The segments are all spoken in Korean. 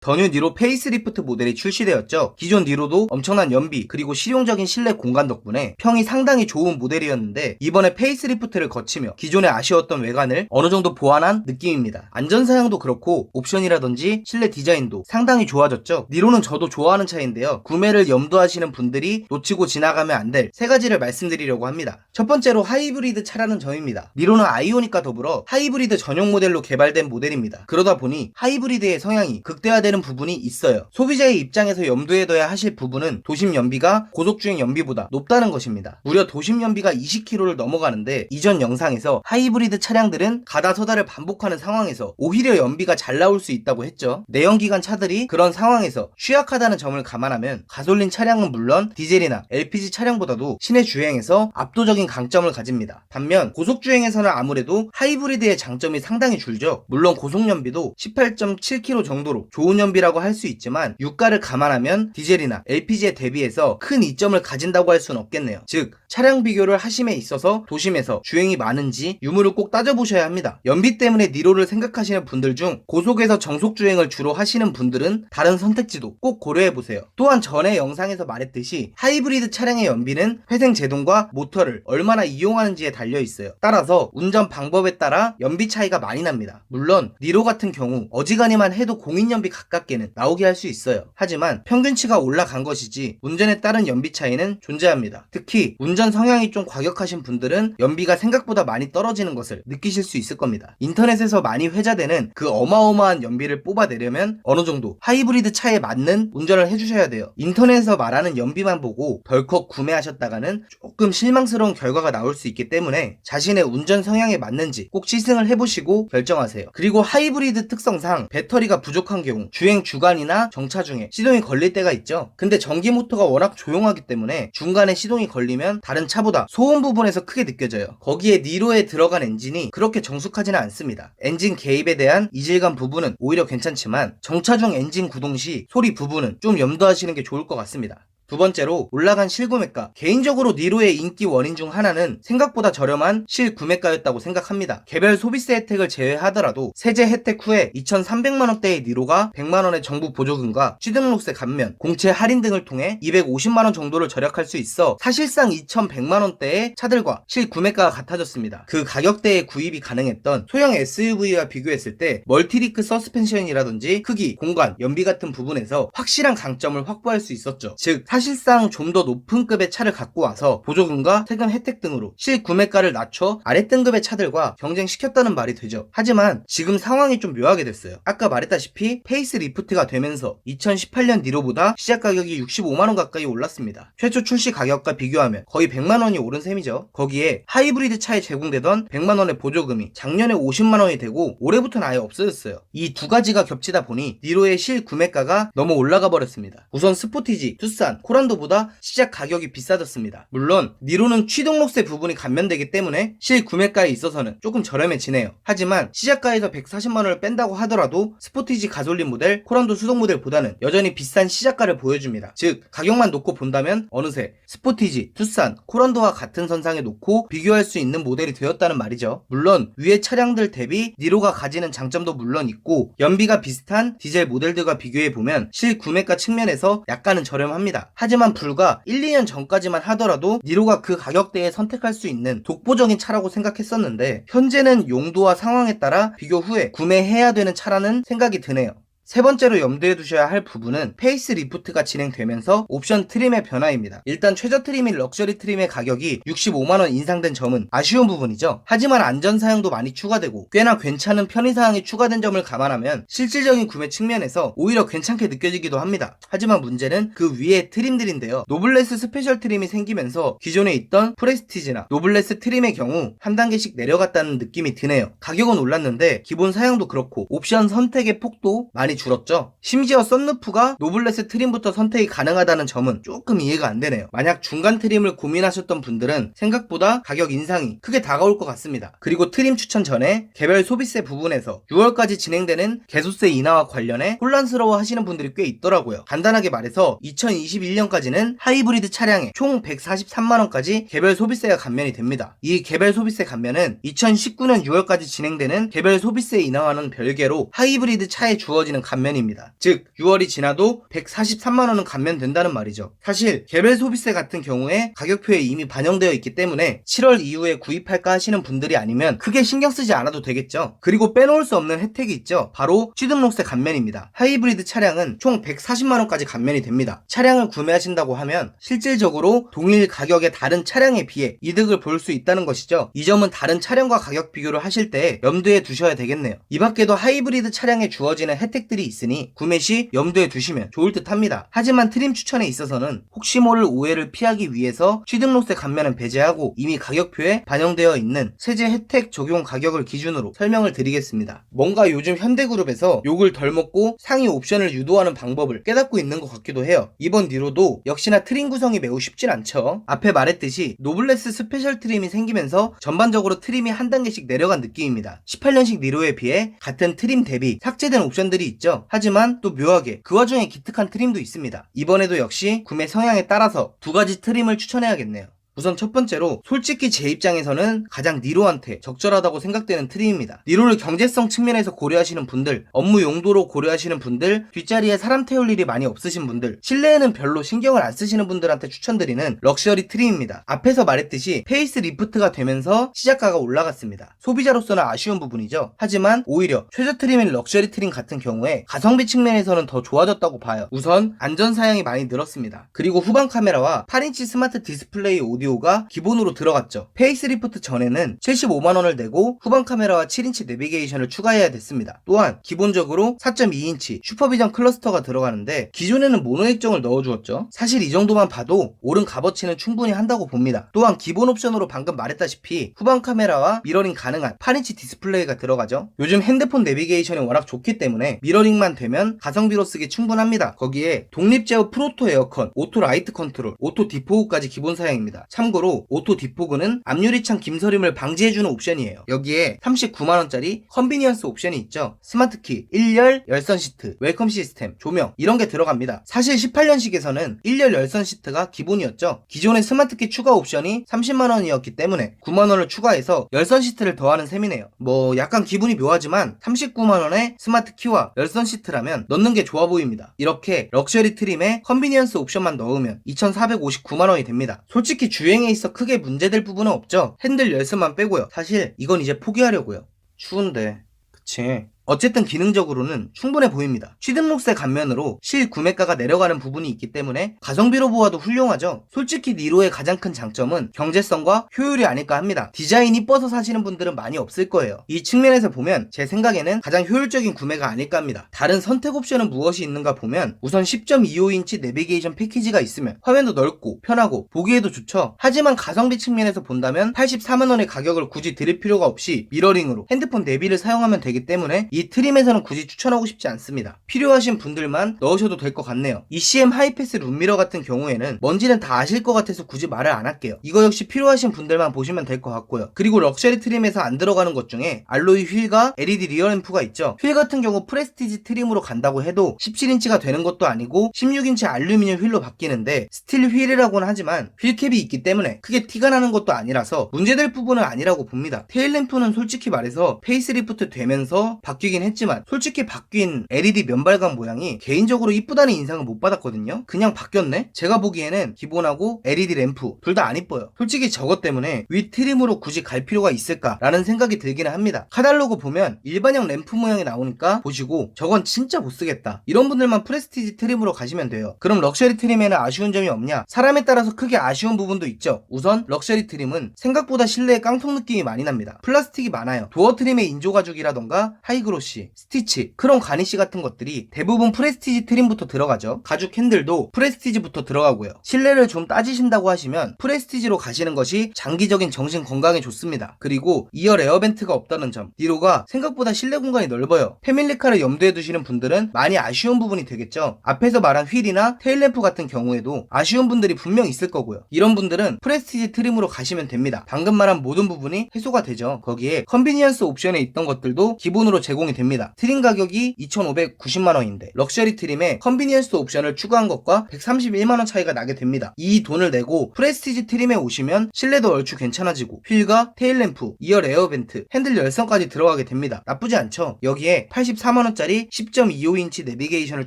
더뉴 니로 페이스리프트 모델이 출시되었죠. 기존 니로도 엄청난 연비 그리고 실용적인 실내 공간 덕분에 평이 상당히 좋은 모델이었는데 이번에 페이스리프트를 거치며 기존에 아쉬웠던 외관을 어느 정도 보완한 느낌입니다. 안전 사양도 그렇고 옵션이라든지 실내 디자인도 상당히 좋아졌죠. 니로는 저도 좋아하는 차인데요. 구매를 염두하시는 분들이 놓치고 지나가면 안 될 세 가지를 말씀드리려고 합니다. 첫 번째로 하이브리드 차라는 점입니다. 니로는 아이오닉과 더불어 하이브리드 전용 모델로 개발된 모델입니다. 그러다 보니 하이브리드의 성향이 극대화 되는 부분이 있어요. 소비자의 입장에서 염두에 둬야 하실 부분은 도심 연비가 고속주행 연비보다 높다는 것입니다. 무려 도심 연비가 20km를 넘어가는데 이전 영상에서 하이브리드 차량들은 가다서다를 반복하는 상황에서 오히려 연비가 잘 나올 수 있다고 했죠. 내연기관 차들이 그런 상황에서 취약하다는 점을 감안하면 가솔린 차량은 물론 디젤이나 LPG 차량보다도 시내 주행에서 압도적인 강점을 가집니다. 반면 고속주행에서는 아무래도 하이브리드의 장점이 상당히 줄죠. 물론 고속연비도 18.7km 정도로 좋은 연비라고 할 수 있지만 유가를 감안하면 디젤이나 LPG에 대비해서 큰 이점을 가진다고 할 수는 없겠네요. 즉 차량 비교를 하심에 있어서 도심에서 주행이 많은지 유무를 꼭 따져보셔야 합니다. 연비 때문에 니로를 생각하시는 분들 중 고속에서 정속 주행을 주로 하시는 분들은 다른 선택지도 꼭 고려해보세요. 또한 전에 영상에서 말했듯이 하이브리드 차량의 연비는 회생 제동과 모터를 얼마나 이용하는지에 달려 있어요. 따라서 운전 방법에 따라 연비 차이가 많이 납니다. 물론 니로 같은 경우 어지간히만 해도 공인 연비 가깝게는 나오게 할 수 있어요. 하지만 평균치가 올라간 것이지 운전에 따른 연비 차이는 존재합니다. 특히 운전 성향이 좀 과격하신 분들은 연비가 생각보다 많이 떨어지는 것을 느끼실 수 있을 겁니다. 인터넷에서 많이 회자되는 그 어마어마한 연비를 뽑아내려면 어느 정도 하이브리드 차에 맞는 운전을 해주셔야 돼요. 인터넷에서 말하는 연비만 보고 덜컥 구매하셨다가는 조금 실망스러운 결과가 나올 수 있기 때문에 자신의 운전 성향에 맞는지 꼭 시승을 해보시고 결정하세요. 그리고 하이브리드 특성상 배터리가 부족한 경우 주행 주간이나 정차 중에 시동이 걸릴 때가 있죠. 근데 전기 모터가 워낙 조용하기 때문에 중간에 시동이 걸리면 다른 차보다 소음 부분에서 크게 느껴져요. 거기에 니로에 들어간 엔진이 그렇게 정숙하지는 않습니다. 엔진 개입에 대한 이질감 부분은 오히려 괜찮지만 정차 중 엔진 구동 시 소리 부분은 좀 염두하시는 게 좋을 것 같습니다. 두 번째로 올라간 실구매가 개인적으로 니로의 인기 원인 중 하나는 생각보다 저렴한 실구매가였다고 생각합니다. 개별 소비세 혜택을 제외하더라도 세제 혜택 후에 2,300만원대의 니로가 100만원의 정부 보조금과 취등록세 감면, 공채 할인 등을 통해 250만원 정도를 절약할 수 있어 사실상 2,100만원대의 차들과 실구매가가 같아졌습니다. 그 가격대에 구입이 가능했던 소형 SUV와 비교했을 때 멀티리크 서스펜션이라든지 크기, 공간, 연비 같은 부분에서 확실한 강점을 확보할 수 있었죠. 즉 사실상 좀 더 높은 급의 차를 갖고 와서 보조금과 세금 혜택 등으로 실구매가를 낮춰 아래 등급의 차들과 경쟁시켰다는 말이 되죠. 하지만 지금 상황이 좀 묘하게 됐어요. 아까 말했다시피 페이스 리프트가 되면서 2018년 니로보다 시작 가격이 65만원 가까이 올랐습니다. 최초 출시 가격과 비교하면 거의 100만원이 오른 셈이죠. 거기에 하이브리드 차에 제공되던 100만원의 보조금이 작년에 50만원이 되고 올해부터는 아예 없어졌어요. 이 두 가지가 겹치다 보니 니로의 실구매가가 너무 올라가 버렸습니다. 우선 스포티지, 투싼, 코란도보다 시작 가격이 비싸졌습니다. 물론 니로는 취등록세 부분이 감면되기 때문에 실 구매가에 있어서는 조금 저렴해지네요. 하지만 시작가에서 140만원을 뺀다고 하더라도 스포티지 가솔린 모델, 코란도 수동 모델보다는 여전히 비싼 시작가를 보여줍니다. 즉 가격만 놓고 본다면 어느새 스포티지, 투싼, 코란도와 같은 선상에 놓고 비교할 수 있는 모델이 되었다는 말이죠. 물론 위의 차량들 대비 니로가 가지는 장점도 물론 있고 연비가 비슷한 디젤 모델들과 비교해 보면 실 구매가 측면에서 약간은 저렴합니다. 하지만 불과 1, 2년 전까지만 하더라도 니로가 그 가격대에 선택할 수 있는 독보적인 차라고 생각했었는데 현재는 용도와 상황에 따라 비교 후에 구매해야 되는 차라는 생각이 드네요. 세 번째로 염두에 두셔야 할 부분은 페이스 리프트가 진행되면서 옵션 트림의 변화입니다. 일단 최저 트림인 럭셔리 트림의 가격이 65만원 인상된 점은 아쉬운 부분이죠. 하지만 안전 사양도 많이 추가되고 꽤나 괜찮은 편의사항이 추가된 점을 감안하면 실질적인 구매 측면에서 오히려 괜찮게 느껴지기도 합니다. 하지만 문제는 그 위에 트림들인데요. 노블레스 스페셜 트림이 생기면서 기존에 있던 프레스티지나 노블레스 트림의 경우 한 단계씩 내려갔다는 느낌이 드네요. 가격은 올랐는데 기본 사양도 그렇고 옵션 선택의 폭도 많이 줄었죠. 심지어 썬루프가 노블레스 트림부터 선택이 가능하다는 점은 조금 이해가 안 되네요. 만약 중간 트림을 고민하셨던 분들은 생각보다 가격 인상이 크게 다가올 것 같습니다. 그리고 트림 추천 전에 개별 소비세 부분에서 6월까지 진행되는 개소세 인하와 관련해 혼란스러워 하시는 분들이 꽤 있더라고요. 간단하게 말해서 2021년까지는 하이브리드 차량에 총 143만원까지 개별 소비세가 감면이 됩니다. 이 개별 소비세 감면은 2019년 6월까지 진행되는 개별 소비세 인하와는 별개로 하이브리드 차에 주어지는 감면입니다. 즉 6월이 지나도 143만 원은 감면된다는 말이죠. 사실 개별 소비세 같은 경우에 가격표에 이미 반영되어 있기 때문에 7월 이후에 구입할까 하시는 분들이 아니면 크게 신경 쓰지 않아도 되겠죠. 그리고 빼놓을 수 없는 혜택이 있죠. 바로 취등록세 감면입니다. 하이브리드 차량은 총 140만 원까지 감면이 됩니다. 차량을 구매하신다고 하면 실질적으로 동일 가격의 다른 차량에 비해 이득을 볼 수 있다는 것이죠. 이 점은 다른 차량과 가격 비교를 하실 때 염두에 두셔야 되겠네요. 이 밖에도 하이브리드 차량에 주어지는 혜택들이 있으니 구매 시 염두에 두시면 좋을 듯 합니다. 하지만 트림 추천에 있어서는 혹시 모를 오해를 피하기 위해서 취등록세 감면은 배제하고 이미 가격표에 반영되어 있는 세제 혜택 적용 가격을 기준으로 설명을 드리겠습니다. 뭔가 요즘 현대그룹에서 욕을 덜 먹고 상위 옵션을 유도하는 방법을 깨닫고 있는 것 같기도 해요. 이번 니로도 역시나 트림 구성이 매우 쉽진 않죠. 앞에 말했듯이 노블레스 스페셜 트림이 생기면서 전반적으로 트림이 한 단계씩 내려간 느낌입니다. 18년식 니로에 비해 같은 트림 대비 삭제된 옵션들이 있죠. 하지만 또 묘하게 그 와중에 기특한 트림도 있습니다. 이번에도 역시 구매 성향에 따라서 두 가지 트림을 추천해야겠네요. 우선 첫 번째로 솔직히 제 입장에서는 가장 니로한테 적절하다고 생각되는 트림입니다. 니로를 경제성 측면에서 고려하시는 분들, 업무 용도로 고려하시는 분들, 뒷자리에 사람 태울 일이 많이 없으신 분들, 실내에는 별로 신경을 안 쓰시는 분들한테 추천드리는 럭셔리 트림입니다. 앞에서 말했듯이 페이스 리프트가 되면서 시작가가 올라갔습니다. 소비자로서는 아쉬운 부분이죠. 하지만 오히려 최저 트림인 럭셔리 트림 같은 경우에 가성비 측면에서는 더 좋아졌다고 봐요. 우선 안전 사양이 많이 늘었습니다. 그리고 후방 카메라와 8인치 스마트 디스플레이 오디오 가 기본으로 들어갔죠. 페이스리프트 전에는 75만원을 내고 후방 카메라와 7인치 내비게이션을 추가해야 됐습니다. 또한 기본적으로 4.2인치 슈퍼비전 클러스터가 들어가는데 기존에는 모노 액정을 넣어주었죠. 사실 이 정도만 봐도 오른 값어치는 충분히 한다고 봅니다. 또한 기본 옵션으로 방금 말했다시피 후방 카메라와 미러링 가능한 8인치 디스플레이가 들어가죠. 요즘 핸드폰 내비게이션이 워낙 좋기 때문에 미러링만 되면 가성비로 쓰기 충분합니다. 거기에 독립 제어 프로토 에어컨, 오토 라이트 컨트롤, 오토 디포그까지 기본 사양입니다. 참고로 오토 디포그는 앞유리창 김서림을 방지해주는 옵션이에요. 여기에 39만원짜리 컨비니언스 옵션이 있죠. 스마트키, 1열, 열선 시트, 웰컴 시스템, 조명 이런 게 들어갑니다. 사실 18년식에서는 1열 열선 시트가 기본이었죠. 기존의 스마트키 추가 옵션이 30만원이었기 때문에 9만원을 추가해서 열선 시트를 더하는 셈이네요. 뭐 약간 기분이 묘하지만 39만원에 스마트 키와 열선 시트라면 넣는 게 좋아 보입니다. 이렇게 럭셔리 트림에 컨비니언스 옵션만 넣으면 2,459만원이 됩니다. 솔직히 주 행에 있어 크게 문제될 부분은 없죠. 핸들 열선만 빼고요. 사실 이건 이제 포기하려고요. 추운데. 그치. 어쨌든 기능적으로는 충분해 보입니다. 취등록세 감면으로 실 구매가가 내려가는 부분이 있기 때문에 가성비로 보아도 훌륭하죠. 솔직히 니로의 가장 큰 장점은 경제성과 효율이 아닐까 합니다. 디자인 이 뻐서 사시는 분들은 많이 없을 거예요. 이 측면에서 보면 제 생각에는 가장 효율적인 구매가 아닐까 합니다. 다른 선택 옵션은 무엇이 있는가 보면 우선 10.25인치 내비게이션 패키지가 있으면 화면도 넓고 편하고 보기에도 좋죠. 하지만 가성비 측면에서 본다면 84만원의 가격을 굳이 들일 필요가 없이 미러링으로 핸드폰 내비를 사용하면 되기 때문에 이 트림에서는 굳이 추천하고 싶지 않습니다. 필요하신 분들만 넣으셔도 될 것 같네요. ECM 하이패스 룸미러 같은 경우에는 뭔지는 다 아실 것 같아서 굳이 말을 안 할게요. 이거 역시 필요하신 분들만 보시면 될 것 같고요. 그리고 럭셔리 트림에서 안 들어가는 것 중에 알로이 휠과 LED 리어 램프가 있죠. 휠 같은 경우 프레스티지 트림으로 간다고 해도 17인치가 되는 것도 아니고 16인치 알루미늄 휠로 바뀌는데 스틸 휠이라고는 하지만 휠캡이 있기 때문에 크게 티가 나는 것도 아니라서 문제될 부분은 아니라고 봅니다. 테일 램프는 솔직히 말해서 페이스리프트 되면서 바뀌 긴 했지만 솔직히 바뀐 LED 면발관 모양이 개인적으로 이쁘다는 인상을 못 받았거든요. 그냥 바뀌었네? 제가 보기에는 기본하고 LED 램프 둘 다 안 이뻐요. 솔직히 저것 때문에 위 트림으로 굳이 갈 필요가 있을까라는 생각이 들기는 합니다. 카달로그 보면 일반형 램프 모양이 나오니까 보시고 저건 진짜 못 쓰겠다. 이런 분들만 프레스티지 트림으로 가시면 돼요. 그럼 럭셔리 트림에는 아쉬운 점이 없냐? 사람에 따라서 크게 아쉬운 부분도 있죠. 우선 럭셔리 트림은 생각보다 실내에 깡통 느낌이 많이 납니다. 플라스틱이 많아요. 도어 트림의 인조 가죽이라던가 하이그 로시, 스티치, 크롬 가니쉬 같은 것들이 대부분 프레스티지 트림부터 들어가죠. 가죽 핸들도 프레스티지부터 들어가고요. 실내를 좀 따지신다고 하시면 프레스티지로 가시는 것이 장기적인 정신 건강에 좋습니다. 그리고 2열 에어벤트가 없다는 점. 니로가 생각보다 실내 공간이 넓어요. 패밀리카를 염두에 두시는 분들은 많이 아쉬운 부분이 되겠죠. 앞에서 말한 휠이나 테일램프 같은 경우에도 아쉬운 분들이 분명 있을 거고요. 이런 분들은 프레스티지 트림으로 가시면 됩니다. 방금 말한 모든 부분이 해소가 되죠. 거기에 컨비니언스 옵션에 있던 것들도 기본으로 제공 제공이 됩니다. 트림 가격이 2,590만원인데 럭셔리 트림에 컨비니언스 옵션을 추가한 것과 131만원 차이가 나게 됩니다. 이 돈을 내고 프레스티지 트림에 오시면 실내도 얼추 괜찮아지고 휠과 테일램프, 2열 에어벤트, 핸들 열선까지 들어가게 됩니다. 나쁘지 않죠? 여기에 84만원짜리 10.25인치 내비게이션을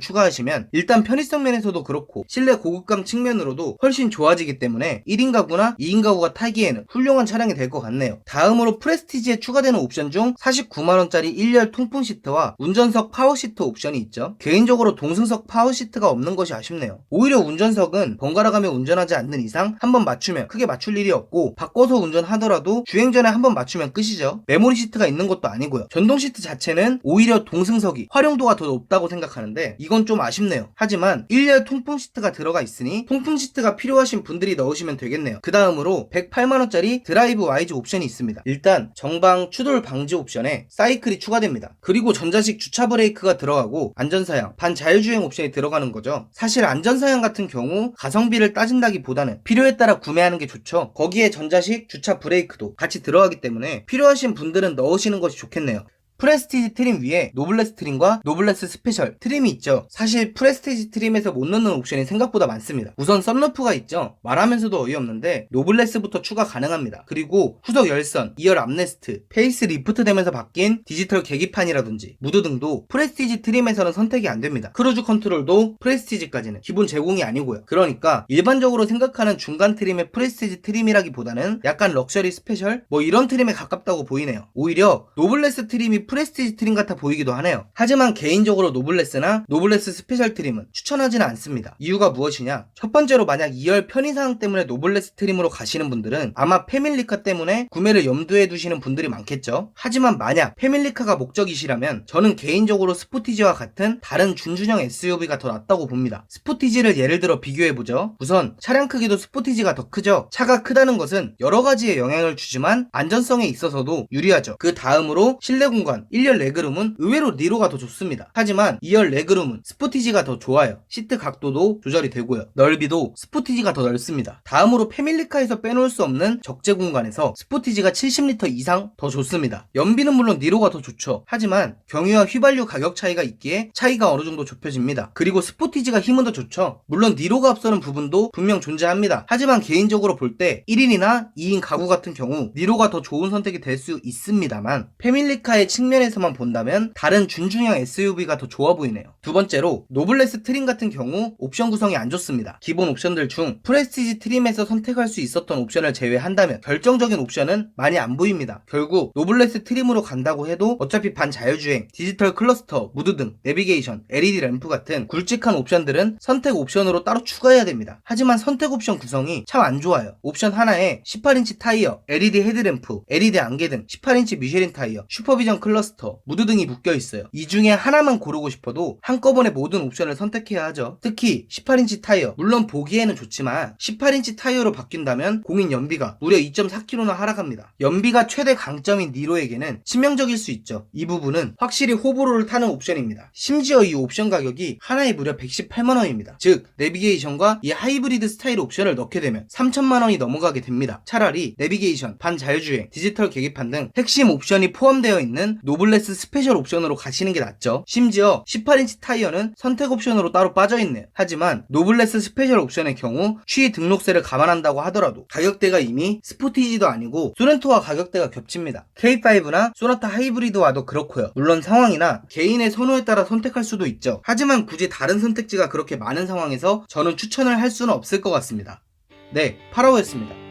추가하시면 일단 편의성 면에서도 그렇고 실내 고급감 측면으로도 훨씬 좋아지기 때문에 1인 가구나 2인 가구가 타기에는 훌륭한 차량이 될 것 같네요. 다음으로 프레스티지에 추가되는 옵션 중 49만원짜리 1열 통풍 시트와 운전석 파워 시트 옵션이 있죠. 개인적으로 동승석 파워 시트가 없는 것이 아쉽네요. 오히려 운전석은 번갈아 가며 운전하지 않는 이상 한번 맞추면 크게 맞출 일이 없고 바꿔서 운전하더라도 주행 전에 한번 맞추면 끝이죠. 메모리 시트가 있는 것도 아니고요. 전동 시트 자체는 오히려 동승석이 활용도가 더 높다고 생각하는데 이건 좀 아쉽네요. 하지만 1열 통풍 시트가 들어가 있으니 통풍 시트가 필요하신 분들이 넣으시면 되겠네요. 그 다음으로 108만원짜리 드라이브 와이즈 옵션이 있습니다. 일단 정방 추돌 방지 옵션에 사이클이 추가됩니다. 그리고 전자식 주차 브레이크가 들어가고 안전사양, 반자율주행 옵션이 들어가는 거죠. 사실 안전사양 같은 경우 가성비를 따진다기보다는 필요에 따라 구매하는 게 좋죠. 거기에 전자식 주차 브레이크도 같이 들어가기 때문에 필요하신 분들은 넣으시는 것이 좋겠네요. 프레스티지 트림 위에 노블레스 트림과 노블레스 스페셜 트림이 있죠. 사실 프레스티지 트림에서 못 넣는 옵션이 생각보다 많습니다. 우선 썬루프가 있죠. 말하면서도 어이없는데 노블레스부터 추가 가능합니다. 그리고 후석 열선, 2열 암레스트, 페이스 리프트 되면서 바뀐 디지털 계기판이라든지 무드 등도 프레스티지 트림에서는 선택이 안 됩니다. 크루즈 컨트롤도 프레스티지까지는 기본 제공이 아니고요. 그러니까 일반적으로 생각하는 중간 트림의 프레스티지 트림이라기보다는 약간 럭셔리 스페셜 뭐 이런 트림에 가깝다고 보이네요. 오히려 노블레스 트림이 프레스티지 트림 같아 보이기도 하네요. 하지만 개인적으로 노블레스나 노블레스 스페셜 트림은 추천하지는 않습니다. 이유가 무엇이냐? 첫 번째로 만약 2열 편의사항 때문에 노블레스 트림으로 가시는 분들은 아마 패밀리카 때문에 구매를 염두에 두시는 분들이 많겠죠. 하지만 만약 패밀리카가 목적이시라면 저는 개인적으로 스포티지와 같은 다른 준준형 SUV가 더 낫다고 봅니다. 스포티지를 예를 들어 비교해보죠. 우선 차량 크기도 스포티지가 더 크죠. 차가 크다는 것은 여러 가지의 영향을 주지만 안전성에 있어서도 유리하죠. 그 다음으로 실내 공간 1열 레그룸은 의외로 니로가 더 좋습니다. 하지만 2열 레그룸은 스포티지가 더 좋아요. 시트 각도도 조절이 되고요. 넓이도 스포티지가 더 넓습니다. 다음으로 패밀리카에서 빼놓을 수 없는 적재 공간에서 스포티지가 70리터 이상 더 좋습니다. 연비는 물론 니로가 더 좋죠. 하지만 경유와 휘발유 가격 차이가 있기에 차이가 어느 정도 좁혀집니다. 그리고 스포티지가 힘은 더 좋죠. 물론 니로가 앞서는 부분도 분명 존재합니다. 하지만 개인적으로 볼 때 1인이나 2인 가구 같은 경우 니로가 더 좋은 선택이 될 수 있습니다만 패밀리카의 측면에서만 본다면 다른 준중형 SUV가 더 좋아 보이네요. 두 번째로 노블레스 트림 같은 경우 옵션 구성이 안 좋습니다. 기본 옵션들 중 프레스티지 트림에서 선택할 수 있었던 옵션을 제외한다면 결정적인 옵션은 많이 안 보입니다. 결국 노블레스 트림으로 간다고 해도 어차피 반자율주행, 디지털 클러스터, 무드 등 내비게이션, LED 램프 같은 굵직한 옵션들은 선택 옵션으로 따로 추가해야 됩니다. 하지만 선택 옵션 구성이 참 안 좋아요. 옵션 하나에 18인치 타이어, LED 헤드램프, LED 안개 등 18인치 미쉐린 타이어, 슈퍼비전 클러스터, 무드 등이 묶여 있어요. 이 중에 하나만 고르고 싶어도 한꺼번에 모든 옵션을 선택해야 하죠. 특히 18인치 타이어, 물론 보기에는 좋지만 18인치 타이어로 바뀐다면 공인 연비가 무려 2.4km나 하락합니다. 연비가 최대 강점인 니로에게는 치명적일 수 있죠. 이 부분은 확실히 호불호를 타는 옵션입니다. 심지어 이 옵션 가격이 하나에 무려 118만원입니다. 즉, 내비게이션과 이 하이브리드 스타일 옵션을 넣게 되면 3천만원이 넘어가게 됩니다. 차라리 내비게이션, 반자율주행, 디지털 계기판 등 핵심 옵션이 포함되어 있는 노블레스 스페셜 옵션으로 가시는 게 낫죠. 심지어 18인치 타이어는 선택 옵션으로 따로 빠져있네요. 하지만 노블레스 스페셜 옵션의 경우 취 등록세를 감안한다고 하더라도 가격대가 이미 스포티지도 아니고 소렌토와 가격대가 겹칩니다. K5나 소나타 하이브리드와도 그렇고요. 물론 상황이나 개인의 선호에 따라 선택할 수도 있죠. 하지만 굳이 다른 선택지가 그렇게 많은 상황에서 저는 추천을 할 수는 없을 것 같습니다. 네, 파라오였습니다.